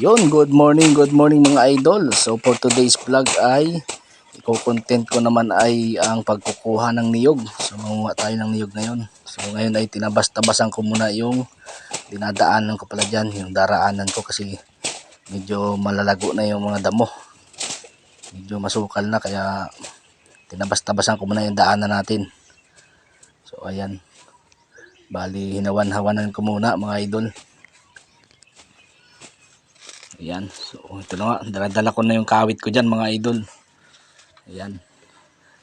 Yun, good morning, good morning mga idol. So for today's vlog ay iko-content ko naman ay ang pagkukuha ng niyog. So manguha tayo ng niyog ngayon. So ngayon ay tinabas-tabasan ko muna yung dinadaanan ko pala dyan, yung daraanan ko kasi medyo malalago na yung mga damo. Medyo masukal na kaya tinabas-tabasan ko muna yung daanan natin. So ayan. Bali hinawan-hawanan ko muna mga idol. Ayan. So, ito na nga. Daladala ko na yung kawit ko dyan, mga idol. Ayan.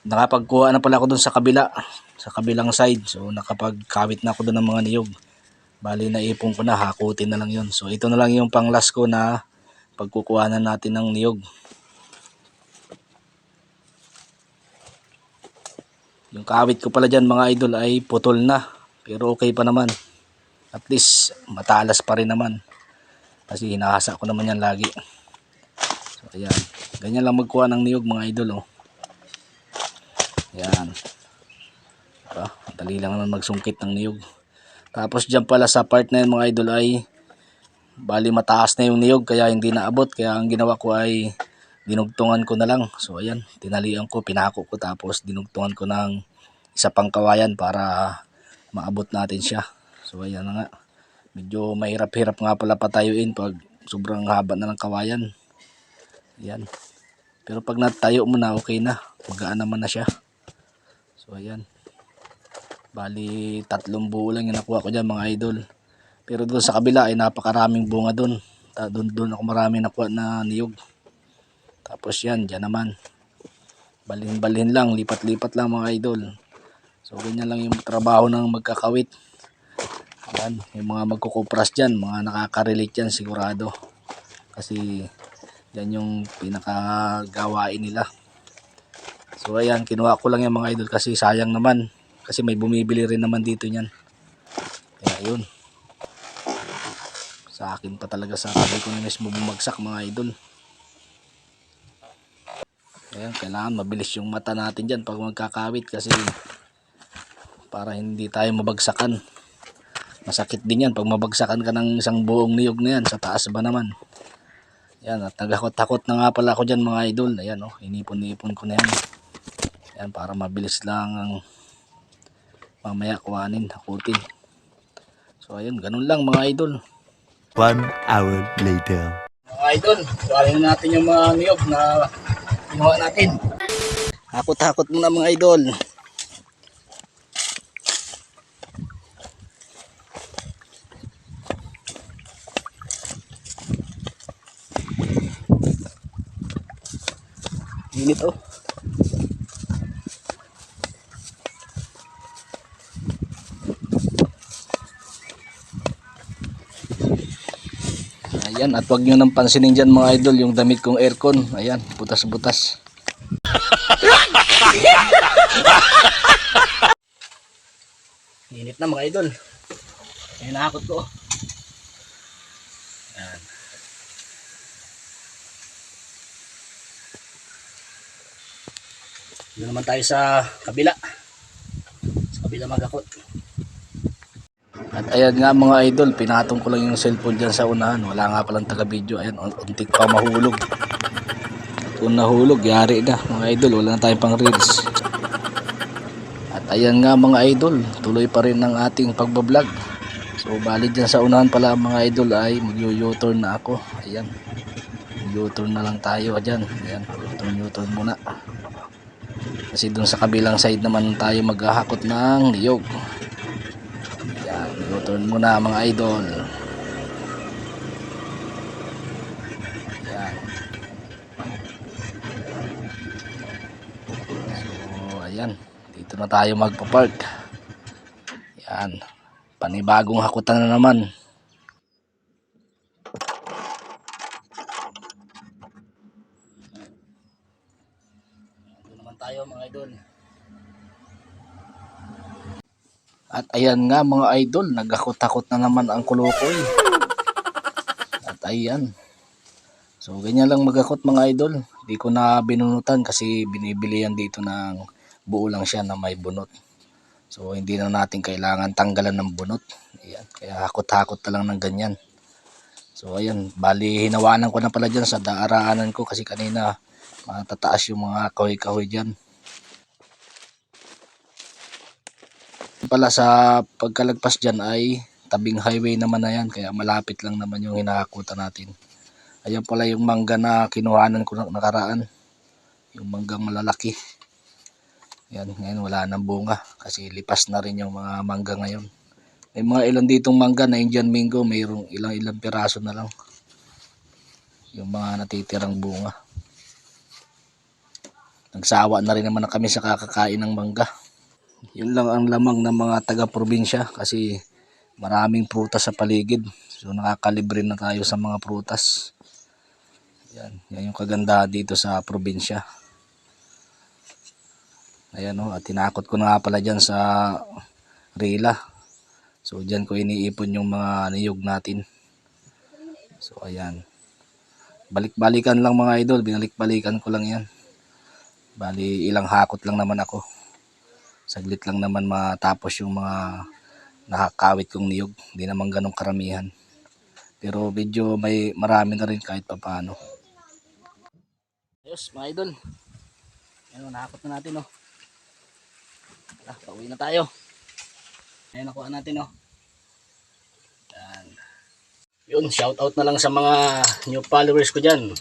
Nakapagkuha na pala ako dun sa kabila. Sa kabilang side. So, nakapagkawit na ako dun ng mga niyog. Bali, naipon ko na. Hakutin na lang yun. So, ito na lang yung pang last ko na pagkukuha na natin ng niyog. Yung kawit ko pala dyan, mga idol, ay putol na. Pero okay pa naman. At least, matalas pa rin naman. Kasi hinahasa ko naman yan lagi. So, ayan. Ganyan lang magkuha ng niyog mga idol, oh. Ayan. Diba? Dali lang naman magsungkit ng niyog. Tapos dyan pala sa part na yun mga idol ay bali mataas na yung niyog kaya hindi naabot. Kaya ang ginawa ko ay dinugtungan ko na lang. So ayan, tinalian ko, pinako ko tapos dinugtungan ko ng isa pang kawayan para maabot natin siya. So ayan na nga medyo mahirap-hirap nga pala patayuin pag sobrang haba na ng kawayan. Yan pero pag natayo mo na okay na. Magaan naman na siya. So ayan. Bali tatlong buo lang yung nakuha ko dyan mga idol. Pero doon sa kabila ay napakaraming bunga doon. Doon, doon ako marami nakuha na niyog. Tapos yan dyan naman. Balhin-balhin lang lipat-lipat lang mga idol. So ganyan lang yung trabaho ng magkakawit yan, yung mga magkukupras dyan, mga nakaka-relate yan sigurado. Kasi yan yung pinakagawain nila. So ayan, kinuha ko lang yung mga idol kasi sayang naman. Kasi may bumibili rin naman dito niyan. Kaya yun. Sa akin pa talaga sa tabi ko na mismo bumagsak mga idol. Ayan, kailangan mabilis yung mata natin dyan pag magkakawit kasi para hindi tayo mabagsakan masakit din yan pag mabagsakan ka ng isang buong niyog na yan. Sa taas ba naman? Yan at nagakot-takot na nga pala ako dyan mga idol. Ayan oh inipon-ipon ko na yan. Yan para mabilis lang ang mamaya kuhanin hakutin. So ayun ganun lang mga idol. One hour later. mga idol kuhanin na natin yung mga niyog na kinuha natin. Hakot-hakot muna mga idol Init oh. Ayan, at wag nyo nang pansinin dyan mga idol, yung damit kong aircon. Ayan, butas-butas. Init na mga idol. Ayan, nakakot ko. Dito naman tayo sa kabila. Sa kabila magakot. At ayan nga mga idol, pinatong ko lang yung cellphone dyan sa unahan. Wala nga palang taga-video. Ayan, un- untik pa mahulog. At kung nahulog, yari na mga idol. Wala na tayong pang reels. At ayan nga mga idol, tuloy pa rin ang ating pagbablog. So bali dyan sa unahan pala mga idol ay mag-u-turn na ako. Ayan. U-turn na lang tayo dyan. Ayan, U-turn, U-turn muna. Kasi dun sa kabilang side naman tayo maghahakot ng niyog. Yan, U-turn muna mga idol. Yan. So, ayan. Dito na tayo magpa-park. Yan. Panibagong hakutan na naman. Tayo mga idol. At ayan nga mga idol, nagakot-takot na naman ang kulukoy. At ayan. So ganyan lang magakot mga idol. Di ko na binunutan kasi binibili yan dito ng buo lang siya na may bunot. So hindi na natin kailangan tanggalan ng bunot. Ayan. Kaya hakot-hakot na lang ng ganyan. So ayan, bali hinawanan ko na pala dyan sa daaraanan ko kasi kanina matataas yung mga kahoy-kahoy dyan. Pala sa pagkalagpas dyan ay tabing highway naman na yan kaya malapit lang naman yung hinahakutan natin. Ayan pala yung mangga na kinuhanan ko na- nakaraan. Yung manggang malalaki. Yan, ngayon wala nang bunga kasi lipas na rin yung mga mangga ngayon. May mga ilan ditong mangga na Indian Mingo, mayroong ilang-ilang piraso na lang. Yung mga natitirang bunga. Nagsawa na rin naman na kami sa kakakain ng mangga. Yun lang ang lamang ng mga taga-probinsya kasi maraming prutas sa paligid. So nakakalibre na tayo sa mga prutas. Yan, yan yung kagandahan dito sa probinsya. Ayan o, at tinakot ko na nga pala dyan sa Rila. So dyan ko iniipon yung mga niyog natin. So ayan. Balik-balikan lang mga idol, binalik-balikan ko lang yan. Bali ilang hakot lang naman ako. Saglit lang naman matapos yung mga nakakawit kong niyog. Hindi naman ganong karamihan. Pero medyo may marami na rin kahit papano. Ayos mga idol. Ayun, nakakot na natin oh. Ah, pauwi na tayo. Ayun, nakuha natin oh. Yan. Yun, shout out na lang sa mga new followers ko dyan.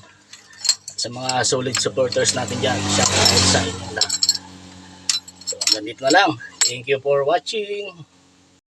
Sa mga solid supporters natin dyan. Shout out sa inyo lahat. So, hanggang dito na lang. Thank you for watching.